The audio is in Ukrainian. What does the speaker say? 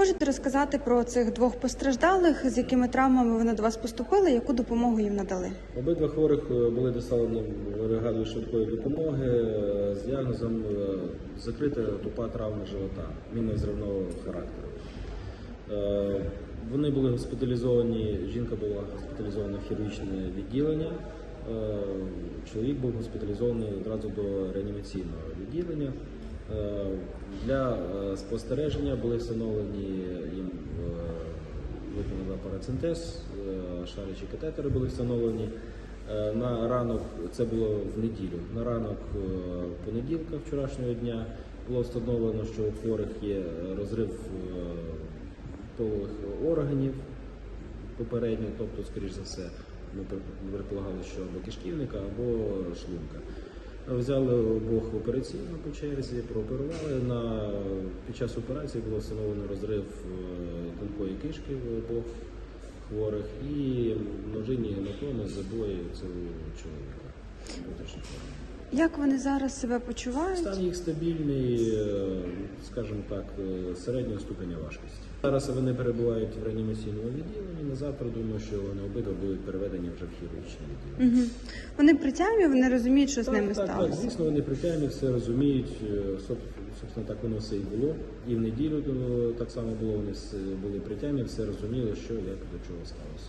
Можете розказати про цих двох постраждалих, з якими травмами вони до вас поступили, яку допомогу їм надали? Обидва хворих е, були доставлені в бригаду швидкої допомоги е, з діагнозом е, закрита тупа травма живота мінно-взривного характеру. Вони були госпіталізовані, жінка була госпіталізована в хірургічне відділення, чоловік був госпіталізований одразу до реанімаційного відділення. Е, Для е, спостереження були встановлені їм е, виконали парацентез, шаричі катетери були встановлені. На ранок, це було в неділю, на ранок понеділка вчорашнього дня було встановлено, що у хворих є розрив полових органів попередньо, тобто, скоріш за все, ми предполагали, що або кишківника, або шлунка. Взяли обох операційно по черзі, прооперували. На, під час операції було встановлено розрив е, тонкої кишки в обох хворих і множинні гематоми, забої цього чоловіка. Як вони зараз себе почувають? Стан їх стабільний, е, скажімо так, е, середнього ступеня важкості. Зараз вони перебувають в реанімаційному відділенні. На завтра думаю, що вони обидва будуть переведені вже в хірургічне відділення. Угу. Вони при тямі, вони розуміють, що з ними так, так, звісно, вони притягні, все розуміють. Е, соб- Собственно, так воно все і було. І в неділю так само було. Вони були притягні, все розуміли, що як до чого сталося.